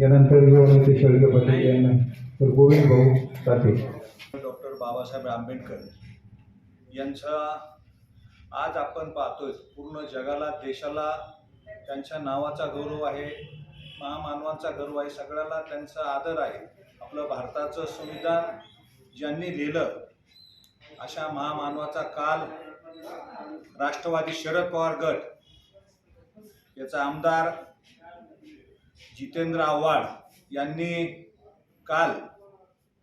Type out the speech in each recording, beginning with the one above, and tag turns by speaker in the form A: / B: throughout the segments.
A: यानंतर जो ते शौर्य पटेल यांना तर गोविंद भाऊ साठे.
B: डॉक्टर बाबासाहेब आंबेडकर यांचा आज आपण पाहतोय पूर्ण जगाला देशाला त्यांच्या नावाचा गौरव आहे महामानवांचा गौरव आहे सगळ्याला त्यांचा आदर आहे. आपलं भारताचं संविधान ज्यांनी लिहिलं अशा महामानवाचा काल राष्ट्रवादी शरद पवार गट याचा आमदार जितेंद्र आव्हाड यांनी काल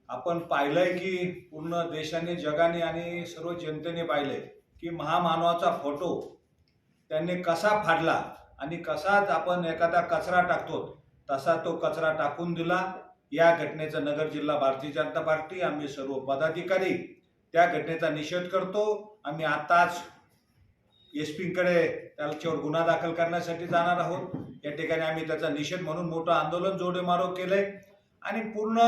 B: आपण पाहिलंय की पूर्ण देशाने जगाने आणि सर्व जनतेने पाहिलंय की महामानवाचा फोटो त्यांनी कसा फाडला आणि कसाच आपण एखादा कचरा टाकतो तसा तो कचरा टाकून दिला. या घटनेचा नगर जिल्हा भारतीय जनता पार्टी आम्ही सर्व पदाधिकारी त्या घटनेचा निषेध करतो. आम्ही आताच एस पीकडे त्याच्यावर गुन्हा दाखल करण्यासाठी जाणार आहोत. या ठिकाणी आम्ही त्याचा निषेध म्हणून मोठं आंदोलन जोडे मारो केलंय. आणि पूर्ण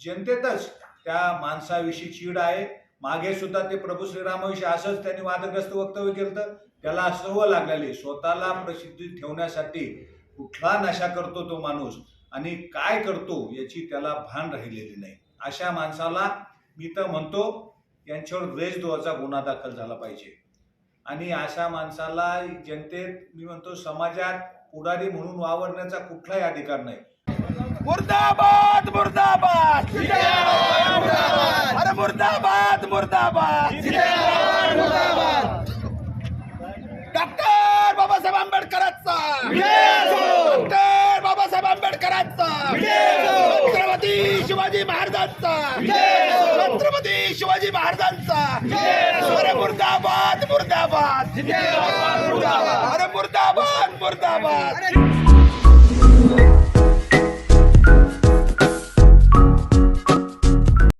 B: जनतेतच त्या माणसाविषयी चीड आहे. मागे सुद्धा ते प्रभू श्रीरामाविषयी असंच त्यांनी वादग्रस्त वक्तव्य केलं तर त्याला सर्व लागलेली स्वतःला प्रसिद्धी ठेवण्यासाठी कुठला नशा करतो तो माणूस आणि काय करतो याची त्याला भान राहिलेली नाही. अशा माणसाला मी तर म्हणतो यांच्यावर देशद्रोहाचा गुन्हा दाखल झाला पाहिजे. आणि अशा माणसाला जनतेत मी म्हणतो समाजात पुढारी म्हणून वावरण्याचा कुठलाही अधिकार नाही.
C: मुर्दाबाद मुर्दाबाद! अरे मुर्दाबाद मुर्दाबाद! डॉक्टर बाबासाहेब आंबेडकरांचा! डॉक्टर बाबासाहेब आंबेडकरांचा! छत्रपती शिवाजी महाराजांचा! छत्रपती शिवाजी महाराजांचा! अरे मुर्दाबाद मुर्दाबाद.